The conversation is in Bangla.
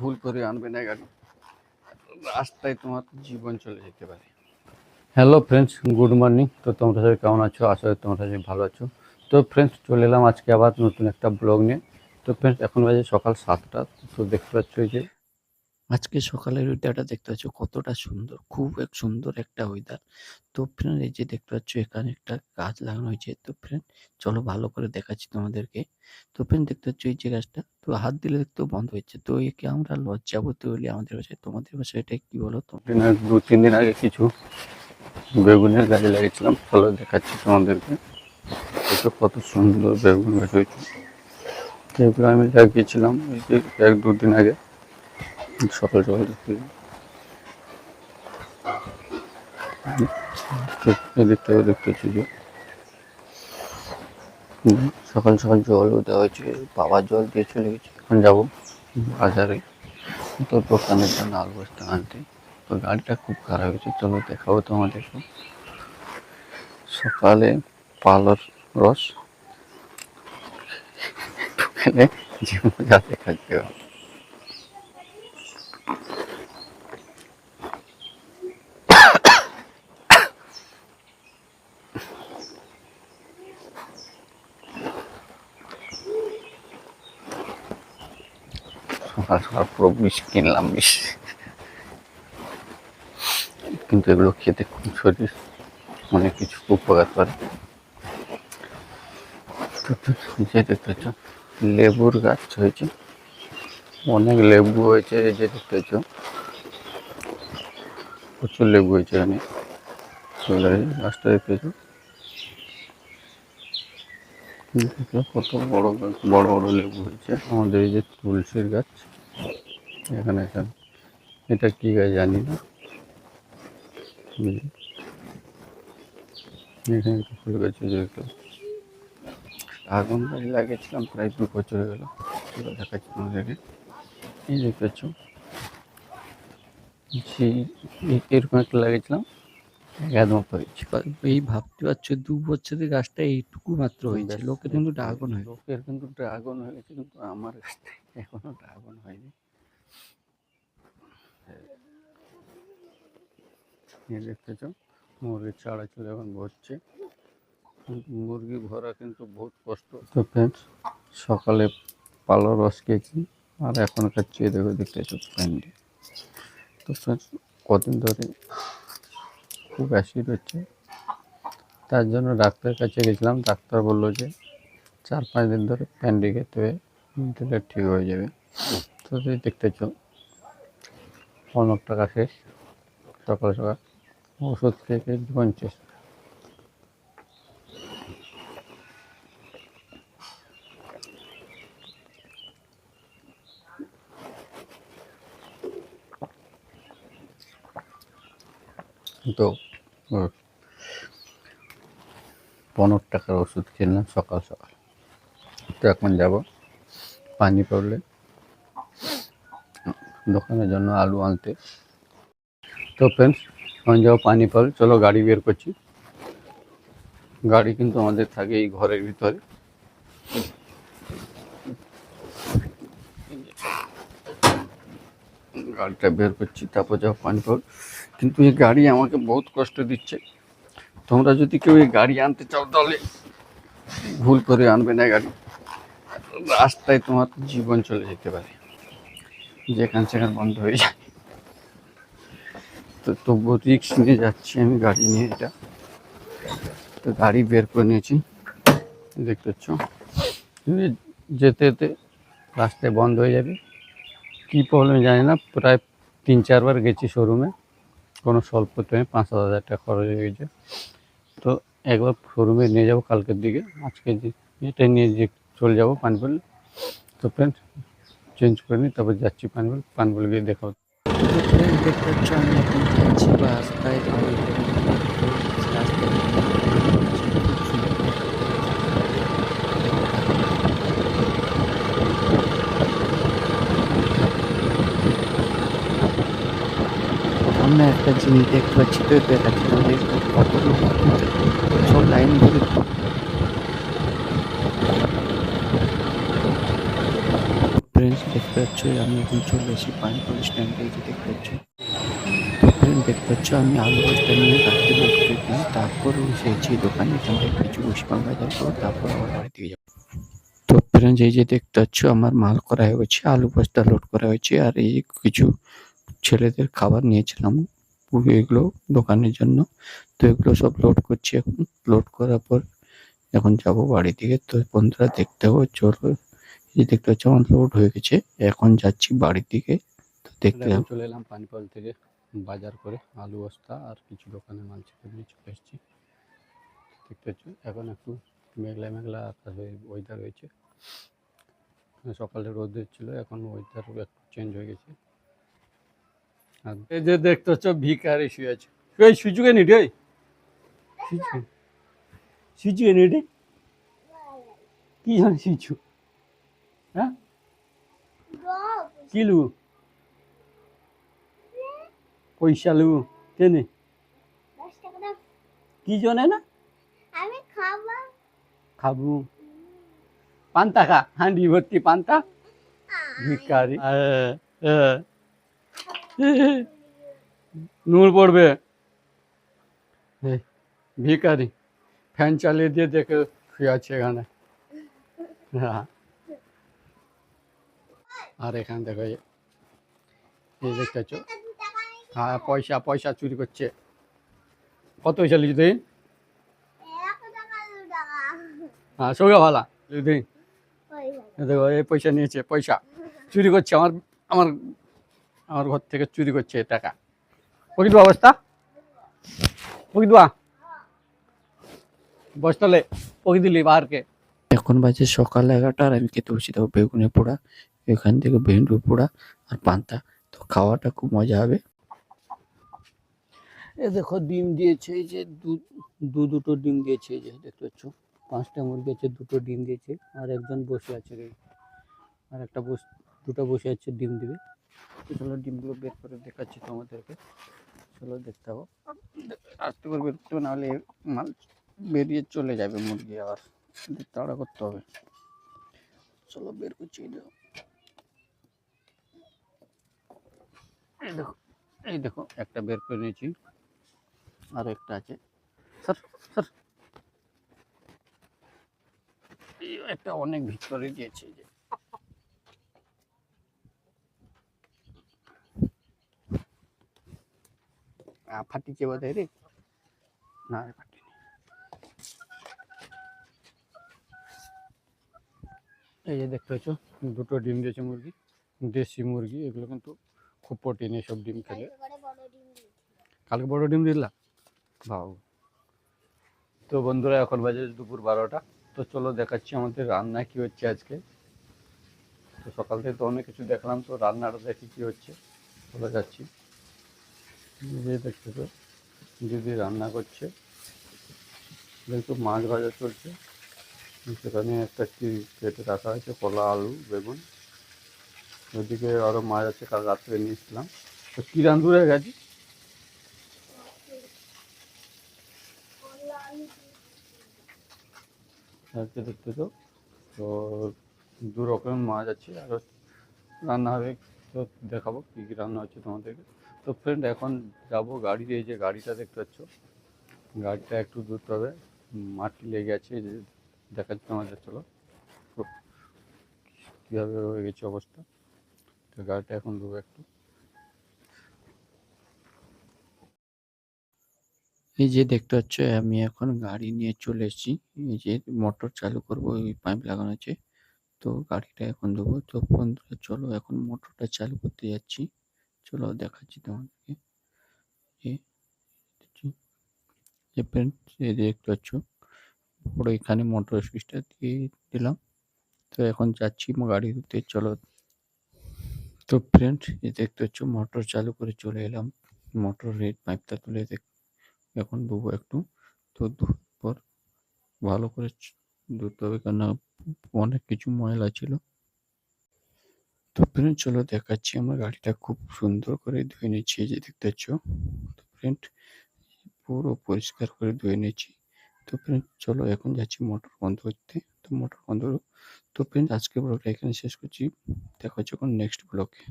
ভুল করে আনবে না গাড়ি রাস্তায় তোমার জীবন চলে যেতে পারে। হ্যালো ফ্রেন্ডস গুড মর্নিং তো তোমরা সবাই কেমন আছো? আশা করি তোমরা সবাই ভালো আছো। তো ফ্রেন্ডস চলে এলাম আজকে আবার নতুন একটা ব্লগ নিয়ে। তো ফ্রেন্ডস এখন বাজে সকাল সাতটা। তো দেখতে পাচ্ছ যে আজকে সকালের ওয়েদারটা দেখতে পাচ্ছ কতটা সুন্দর, খুব এক সুন্দর একটা ওয়েদার তো ফ্রেন্ড এই যে দেখতে পাচ্ছ এখানে একটা গাছ লাগানো হয়েছে। তো ফ্রেন্ড চলো ভালো করে দেখাচ্ছি তোমাদেরকে। তো ফ্রেন্ড দেখতে পাচ্ছ এই যে গাছটা, তো হাত দিলে দেখতেও বন্ধ হয়েছে তো একে আমরা লজ্জাবতী বলি আমাদের ভাষায় তোমাদের ভাষায় এটা কি বলো তো? দু, তিন দিন আগে কিছু বেগুনের গাছ লাগিয়েছিলাম। ফলো দেখাচ্ছি তোমাদেরকে। কত সুন্দর বেগুন গাছ হয়েছে। এগুলো আমি লাগিয়েছিলাম এক, দু দিন আগে। সকাল সকাল। দেখতে দেখতে দেখতে পাচ্ছি যে সকাল সকাল জলও দেওয়া হয়েছে, বাবা জল দিয়ে চলে গেছে। এখন যাব বাজারে। তো দোকানের জন্য আলু বস্তা আনতে। তো গাড়িটা খুব খারাপ হয়েছে, চলো দেখাবো তোমাদেরকে। সকালে পালর রস। খেলে যে দেখাচ্ছে সকাল পুরো বিষ কিনলাম, বিষ। কিন্তু এগুলো খেতে খুব শরীর অনেক কিছু উপকার করে। যে দেখতে পাচ্ছ লেবুর গাছ হয়েছে। অনেক লেবু হয়েছে যে দেখতে পাচ্ছ। প্রচুর লেবু হয়েছে এখানে। গাছটা দেখতে পাচ্ছ কত বড় বড় বড় লেবু হয়েছে। আমাদের এই যে তুলসীর গাছ। এখানে এখানে। এটা কি গাছ জানি না। এখানে একটা ফুল গাছ আগুন গাছ লাগিয়েছিলাম প্রায় দু বছর হয়ে গেল। দেখাচ্ছি তোমাদেরকে। এই দেখতে পাচ্ছ এরকম একটা লাগিয়েছিলাম। একদম হয়েছে। এই ভাবতে পারছ দু বছরের গাছটা এইটুকু মাত্র হয়েছে। ব্যাস, লোকে কিন্তু ড্রাগন হয়ে লোকের কিন্তু ড্রাগন হয়ে গেছে কিন্তু আমার গাছটায় এখনও ড্রাগন হয়নি। দেখতেছ মুরগির চাড়া চলে এখন ভরছে। মুরগি ভরা কিন্তু বহুত কষ্ট। তো ফ্রেন্ডস সকালে পালো রস খেয়েছি, আর এখন খাচ্ছি এই দেখো দেখতেছ প্যান্ডি তো ফ্রেন্ডস কদিন ধরে খুব অ্যাসিড হচ্ছে। তার জন্য ডাক্তারের কাছে গেছিলাম, ডাক্তার বলল যে চার পাঁচ দিন ধরে প্যান্ডি দিলে ঠিক হয়ে যাবে। তো তুই দেখতেছ অনেক টাকা শেষ। সকাল সকাল। ওষুধ খেয়ে জীবন শেষ তো পনেরো টাকার ওষুধ কিনলাম সকাল সকাল। তো এখন যাব। পানি পড়লে দোকানের জন্য আলু আনতে। তো ফ্রেন্ডস এখন যাও পানি পড়লে। চলো গাড়ি বের করছি। গাড়ি কিন্তু আমাদের থাকে এই ঘরের ভিতরে। গাড়িটা বের করছি, তারপর যাও পানি পড় কিন্তু এই গাড়ি আমাকে বহুত কষ্ট দিচ্ছে। তোমরা যদি কেউ এই গাড়ি আনতে চাও তাহলে ভুল করে আনবে না গাড়ি। রাস্তায় তোমার জীবন চলে যেতে পারে। যেখান সেখান বন্ধ হয়ে যায়। তো তবুও রিক্স নিয়ে যাচ্ছি আমি গাড়ি নিয়ে এটা। তো গাড়ি বের করে নিয়েছি। দেখতে পাচ্ছ? যেতে যেতে রাস্তায় বন্ধ হয়ে যাবে। কী প্রবলেম জানি না, প্রায় তিন চারবার গেছি শোরুমে কোনো স্বল্প টাইমে পাঁচ সাত হাজার টাকা খরচ হয়ে গেছে। তো একবার শোরুমে নিয়ে যাব কালকের দিকে। আজকে এটা নিয়ে যে চলে যাব পানপুল তো ফ্রেন্ড চেঞ্জ করে নিই তারপর যাচ্ছি পানপুল পানপুল গিয়ে দেখা হচ্ছে। তো friend দেখতে পাচ্ছ আমি এখন যাচ্ছি রাস্তায় যাব রাস্তায় আমরা একটা জিনিস দেখতে পাচ্ছি তো দেখাচ্ছি তোমাদের কত লোক সব লাইন ধরে ফ্রেন্ডস দেখতে পাচ্ছ, আমি এখন চলে এসেছি স্ট্যান্ডে এই যে দেখতে পাচ্ছ? দেখতে পাচ্ছ, আমি আলু বস্তা নিয়ে লোড করে দিই তারপর এসেছি দোকানে, এখান থেকে কিছু উষ্মা বাজার তারপর আমার বাড়ি থেকে যাব। তো ফ্রেন্ড এই যে দেখতে পাচ্ছ, আমার মাল করা হয়েছে আলু বস্তা লোড করা হয়েছে, আর এই কিছু ছেলেদের খাবার নিয়েছিলাম এগুলো দোকানের জন্য। তো এগুলো সব লোড করছি এখন। লোড করার পর এখন যাব বাড়ি দিকে তো বন্ধুরা, দেখতে হবে, চলো এই দেখতে পাচ্ছ আমার লোড হয়ে গেছে। এখন যাচ্ছি বাড়ির দিকে। তো দেখতে চলে এলাম পানিকল থেকে বাজার করে আলু বস্তা আর কিছু দোকানে মাল নিয়ে চলে এসেছি। দেখতে পাচ্ছ এখন একটু মেঘলা মেঘলা আকাশ ওয়েদার হয়েছে। সকালে রোদ ছিল এখন ওয়েদার একটু চেঞ্জ হয়ে গেছে। আর এই যে দেখতে পাচ্ছ ভিকারি শুয়ে আছে। এই সুযোগে নি রে সুযোগে নি রে কি জানি শিচু হ্যাঁ? কি লু পয়সা লু কেনে কি জনে না? আমি খাব। খাব। পান্তা খা। হাঁডি ভর্তি পান্তা। ভিকারি নূর পড়বে। ভিকারি ফ্যান চালিয়ে দিয়ে দেখে শুয়ে আছে এখানে। হ্যাঁ। আর এখানে দেখো এই দেখতে পাচ্ছ? হ্যাঁ পয়সা পয়সা চুরি করছে। কত পয়সা লিখি তুই? একশো টাকা দু টাকা হ্যাঁ সৌগা ভালা লিখি ওই দেখো এই পয়সা নিয়েছে পয়সা। চুরি করছে আমার আমার আমার ঘর থেকে চুরি করছে টাকা। পকিট অবস্থা বা বসতলে পকি দিলি বাহারকে। এখন বাজে সকাল এগারোটা আর আমি খেতে বসে দেবো বেগুনে পোড়া। এখান থেকে ভেন্ডুর পোড়া আর পান্তা। তো খাওয়াটা খুব মজা হবে। এ দেখো ডিম দিয়েছে এই যে দু দুটো ডিম দিয়েছে এই যে দেখতে পাচ্ছ। পাঁচটা মুরগি আছে, দুটো ডিম দিয়েছে, আর একজন বসে আছে রে আর একটা বস, দুটো বসে আছে ডিম দিবে। চলো ডিমগুলো বের করে দেখাচ্ছি তোমাদেরকে। চলো দেখতে হব। আস্তে করে বের করতে নাহলে মাল বেরিয়ে চলে যাবে মুরগি আবার। তাড়া করতে হবে। চলো বের করছি এই দেখো এই দেখো, একটা বের করে নিয়েছি। আর একটা আছে। স্যার স্যার একটা অনেক ভিতরে এই যে। ফাটিছে বোধ রে। না ফাটিনি। এই যে দেখতে পাচ্ছ, দুটো ডিম দিয়েছে মুরগি, দেশি মুরগি, এগুলো কিন্তু খুব প্রোটিন এসব ডিম খেলে। কালকে বড় ডিম দিলা? ভাও তো বন্ধুরা এখন বাজে দুপুর বারোটা। তো চলো দেখাচ্ছি আমাদের রান্না কি হচ্ছে আজকে। তো সকাল থেকে তো অনেক কিছু দেখলাম তো রান্নাটা দেখি কি হচ্ছে। চলে যাচ্ছি। এই যে দেখতে তো দিদি রান্না করছে। একটু মাছ ভাজা চলছে সেখানে একটা কি কেটে রাখা আছে কলা আলু বেগুন। ওইদিকে আরও মাছ আছে, কাল রাত্রে নিয়েছিলাম তো কী রান্ধুরে গেছি আজকে দেখতে তো তো দু রকমের মাছ আছে, আর রান্না হবে, তো দেখাবো কী কী রান্না হচ্ছে তোমাদেরকে। তো ফ্রেন্ড এখন যাব গাড়ি, এই যে গাড়িটা দেখতে পাচ্ছ, গাড়িটা একটু দূর হবে মাটি লেগে আছে দেখাচ্ছি তোমাদের, চলো। কীভাবে হয়ে গেছে অবস্থা? গাড়িটা এখন দেবো একটু। এই যে দেখতে পাচ্ছ, আমি এখন গাড়ি নিয়ে চলে এসেছি। এই যে মোটর চালু করব ওই পাইপ লাগানো আছে। তো গাড়িটা এখন দেবো তো বন্ধুরা, চলো এখন মোটরটা চালু করতে যাচ্ছি। চলো দেখাচ্ছি তোমাদেরকে। এই দেখতে পাচ্ছ, পুরো এখানে মোটর সুইচটা দিয়ে দিলাম। তো এখন যাচ্ছি গাড়িতে চলো তো ফ্রেন্ড এই দেখতে পাচ্ছ মোটর চালু করে চলে এলাম। মোটরের পাইপটা তুলে দেখ, এখন দেবো একটু। তো পর ভালো করে ধুতে হবে কেন অনেক কিছু ময়লা ছিল। তো ফ্রেন্ড চলো দেখাচ্ছি, আমার গাড়িটা খুব সুন্দর করে ধুয়ে নিচ্ছি যে দেখতে পাচ্ছ। তো ফ্রেন্ড পুরো পরিষ্কার করে ধুয়ে নিচ্ছি। তো ফ্রেন্ড চলো এখন যাচ্ছি মোটর বন্ধ করতে। তো মোটর বন্ধ তো ফ্রেন্ড আজকে ব্লগটা এখানে শেষ করছি। দেখা হচ্ছে এখন নেক্সট ব্লগে